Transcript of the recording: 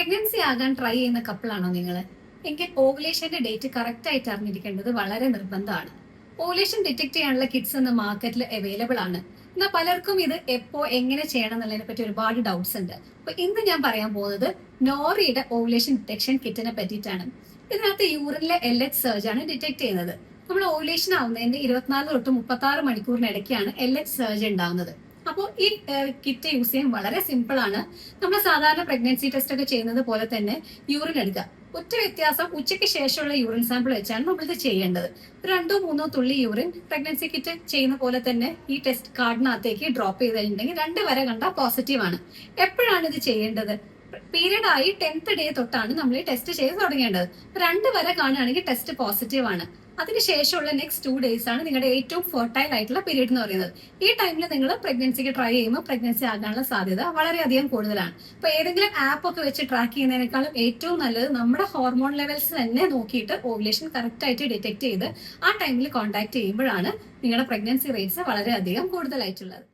Pregnancy ആകാൻ try ചെയ്യുന്ന കപ്പിളാണോ നിങ്ങൾ എങ്കിൽ ഓവുലേഷന്റെ ഡേറ്റ് കറക്റ്റ് ആയിട്ട് അറിഞ്ഞിരിക്കേണ്ടത് വളരെ നിർബന്ധമാണ്. ഓവുലേഷൻ ഡിറ്റക്ട് ചെയ്യാനുള്ള കിറ്റ്സ് എന്ന മാർക്കറ്റിൽ അവൈലബിൾ ആണ്. എന്നാൽ പലർക്കും ഇത് എപ്പോ എങ്ങനെ ചെയ്യണം എന്നുള്ളതിനെ പറ്റി ഒരുപാട് ഡൗട്ട്സ് ഉണ്ട്. അപ്പൊ ഇന്ന് ഞാൻ പറയാൻ പോകുന്നത് നോറിയുടെ ഓവുലേഷൻ ഡിറ്റക്ഷൻ കിറ്റിനെ പറ്റിയിട്ടാണ്. ഇതിനകത്ത് യൂറിനിലെ എൽ എച്ച് സെർജ് ആണ് ഡിറ്റക്ട് ചെയ്യുന്നത്. നമ്മൾ ഓവുലേഷൻ ആവുന്നതിന്റെ ഇരുപത്തിനാല് തൊട്ട് മുപ്പത്തി ആറ് മണിക്കൂറിനിടയ്ക്കാണ് എൽ എച്ച് സെർജ് ഉണ്ടാവുന്നത്. അപ്പോൾ ഈ കിറ്റ് യൂസ് ചെയ്യാൻ വളരെ സിമ്പിൾ ആണ്. നമ്മൾ സാധാരണ പ്രഗ്നൻസി ടെസ്റ്റ് ഒക്കെ ചെയ്യുന്നത് പോലെ തന്നെ യൂറിൻ എടുക്കുക. ഒറ്റ വ്യത്യാസം ഉച്ചയ്ക്ക് ശേഷമുള്ള യൂറിൻ സാമ്പിൾ വെച്ചാണ് നമ്മളിത് ചെയ്യേണ്ടത്. രണ്ടോ മൂന്നോ തുള്ളി യൂറിൻ പ്രഗ്നൻസി കിറ്റ് ചെയ്യുന്ന പോലെ തന്നെ ഈ ടെസ്റ്റ് കാർഡിനകത്തേക്ക് ഡ്രോപ്പ് ചെയ്തിട്ടുണ്ടെങ്കിൽ രണ്ട് വരെ കണ്ടാൽ പോസിറ്റീവ് ആണ്. എപ്പോഴാണ് ഇത് ചെയ്യേണ്ടത്? പീരീഡ് ആയി ടെൻത്ത് ഡേ തൊട്ടാണ് നമ്മൾ ഈ ടെസ്റ്റ് ചെയ്ത് തുടങ്ങേണ്ടത്. രണ്ട് വരെ കാണുകയാണെങ്കിൽ ടെസ്റ്റ് പോസിറ്റീവ് ആണ്. അതിനുശേഷമുള്ള നെക്സ്റ്റ് ടു ഡേയ്സ് ആണ് നിങ്ങളുടെ ഏറ്റവും ഫെർട്ടൈൽ ആയിട്ടുള്ള പീരീഡ് എന്ന് പറയുന്നത്. ഈ ടൈമിൽ നിങ്ങൾ പ്രഗ്നൻസിക്ക് ട്രൈ ചെയ്യുമ്പോൾ പ്രഗ്നൻസി ആകാനുള്ള സാധ്യത വളരെയധികം കൂടുതലാണ്. അപ്പൊ ഏതെങ്കിലും ആപ്പ് ഒക്കെ വെച്ച് ട്രാക്ക് ചെയ്യുന്നതിനേക്കാളും ഏറ്റവും നല്ലത് നമ്മുടെ ഹോർമോൺ ലെവൽസ് തന്നെ നോക്കിയിട്ട് ഓവുലേഷൻ കറക്റ്റ് ആയിട്ട് ഡിറ്റക്ട് ചെയ്ത് ആ ടൈമിൽ കോൺടാക്ട് ചെയ്യുമ്പോഴാണ് നിങ്ങളുടെ പ്രഗ്നൻസി റേറ്റ്സ് വളരെയധികം കൂടുതലായിട്ടുള്ളത്.